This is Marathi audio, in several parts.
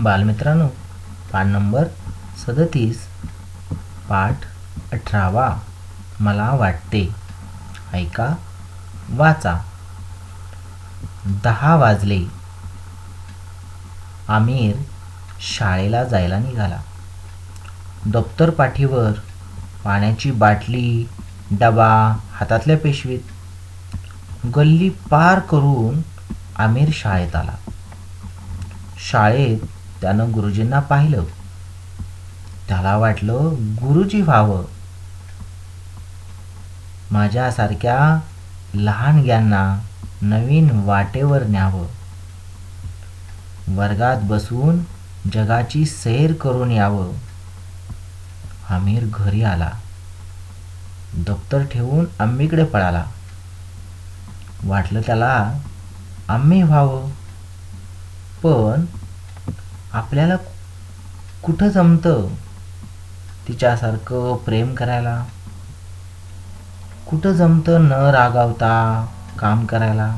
बालमित्रांनो पाठ नंबर सदतीस पाठ अठरावा. मला वाटते. ऐका वाचा. दहा वाजले. आमिर शाळेला जायला निघाला. दप्तर पाठीवर पाण्याची बाटली डबा हातातल्या पेशवीत. गल्ली पार करून आमिर शाळेत आला. शाळेत त्यानं गुरुजींना पाहिलं. त्याला वाटलं गुरुजी व्हावं. माझ्यासारख्या लहानग्यांना नवीन वाटेवर न्यावं. वर्गात बसून जगाची सैर करून यावं. आमिर घरी आला. दप्तर ठेवून आम्मीकडे पळाला. वाटलं त्याला आम्ही व्हावं. पण आपल्याला कुठं जमतं तिच्यासारखं प्रेम करायला? कुठं जमतं न रागावता काम करायला?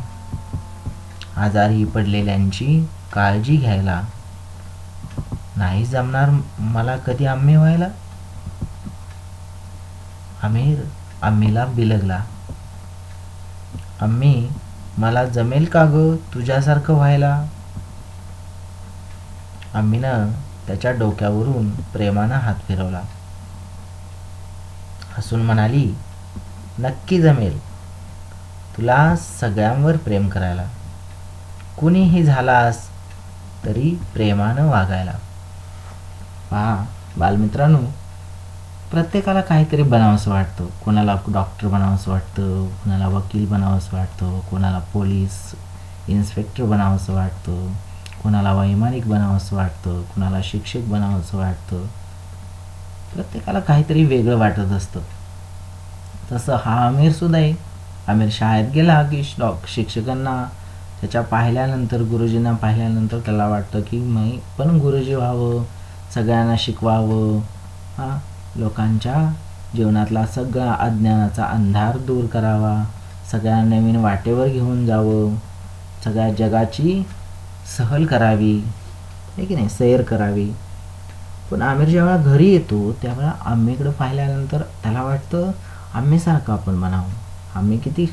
आजारी पडलेल्यांची काळजी घ्यायला? नाही जमणार मला कधी आम्ही व्हायला? आमिर आम्हीला बिलगला. आम्ही मला जमेल का ग तुझ्यासारखं व्हायला? आम्हीनं त्याच्या डोक्यावरून प्रेमानं हात फिरवला. हसून म्हणाली नक्की जमेल. तुला सगळ्यांवर प्रेम करायला. कुणीही झालास तरी प्रेमानं वागायला. पहा बालमित्रांनो प्रत्येकाला काहीतरी बनावंसं वाटतं. कोणाला डॉक्टर बनावंसं वाटतं कोणाला वकील बनावंसं वाटतं कोणाला पोलीस इन्स्पेक्टर बनावंसं वाटतं. कुणाला वैमानिक बनावंसं वाटतं कुणाला शिक्षक बनावंसं वाटतं. प्रत्येकाला काहीतरी वेगळं वाटत असतं. तसं हा आमिरसुद्धा आहे. आमिर शाळेत गेला की डॉक शिक्षकांना त्याच्या पाहिल्यानंतर गुरुजींना पाहिल्यानंतर त्याला वाटतं की मी पण गुरुजी व्हावं सगळ्यांना शिकवावं. हां लोकांच्या जीवनातला सगळा अज्ञानाचा अंधार दूर करावा. सगळ्या नवीन वाटेवर घेऊन जावं. सगळ्या जगाची सहल करावी आहे की नाही? सैर करावी. पण आमिर जेव्हा घरी येतो त्यावेळेला आम्हीकडं पाहिल्यानंतर त्याला वाटतं आम्हीसारखं आपण बनावं आम्ही किती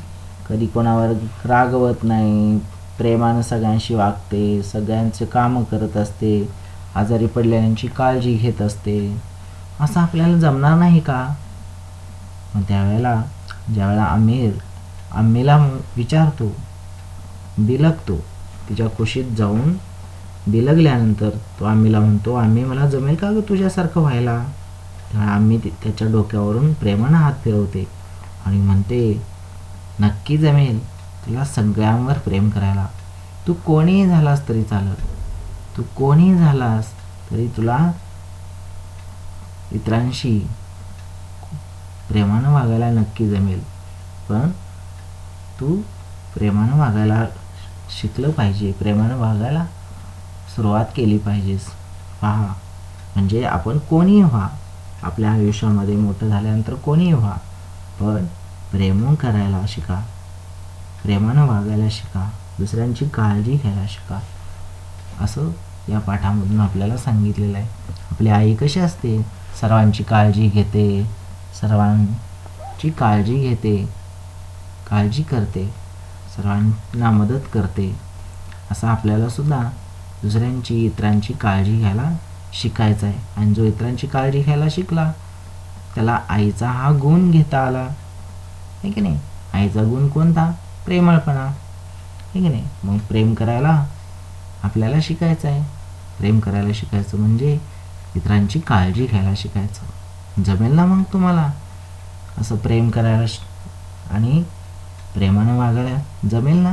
कधी कोणावर रागवत नाही प्रेमानं सगळ्यांशी वागते सगळ्यांचे कामं करत असते आजारी पडलेल्यांची काळजी घेत असते. असं आपल्याला जमणार नाही का? मग त्यावेळेला ज्यावेळेला आमिर आम्मीला विचारतो बिलगतो तिच्या खुशीत जाऊन बिलगल्यानंतर तो आम्हीला म्हणतो आम्ही मला जमेल का ग तुझ्यासारखं व्हायला? त्यामुळे आम्ही त्याच्या डोक्यावरून प्रेमानं हात फिरवते आणि म्हणते नक्की जमेल तुला सगळ्यांवर प्रेम करायला. तू कोणीही झालास तरी चालत. तू कोणीही झालास तरी तुला इतरांशी प्रेमानं वागायला नक्की जमेल. पण तू प्रेमानं वागायला शिकलं पाहिजे प्रेमानं वागायला सुरुवात केली पाहिजेस. पहा म्हणजे आपण कोणी व्हा आपल्या आयुष्यामध्ये मोठं झाल्यानंतर कोणी व्हा पण प्रेम करायला शिका. प्रेमानं वागायला शिका दुसऱ्यांची काळजी घ्यायला शिका. असं या पाठामधून आपल्याला सांगितलेलं आहे. आपली आई कशी असते? सर्वांची काळजी घेते सर्वांची काळजी घेते काळजी करते. सर्वांना मदत करते. असं आपल्याला सुद्धा दुसऱ्यांची इतरांची काळजी घ्यायला शिकायचं आहे आणि जो इतरांची काळजी घ्यायला शिकला त्याला आईचा हा गुण घेता आला. आहे की नाही? आईचा गुण कोणता? प्रेमळपणा. आहे की नाही? मग प्रेम करायला आपल्याला शिकायचं आहे प्रेम करायला शिकायचं म्हणजे इतरांची काळजी घ्यायला शिकायचं. जमेल ना मग तुम्हाला? असं प्रेम करायला आणि प्रेमानं वागायला जमेल ना?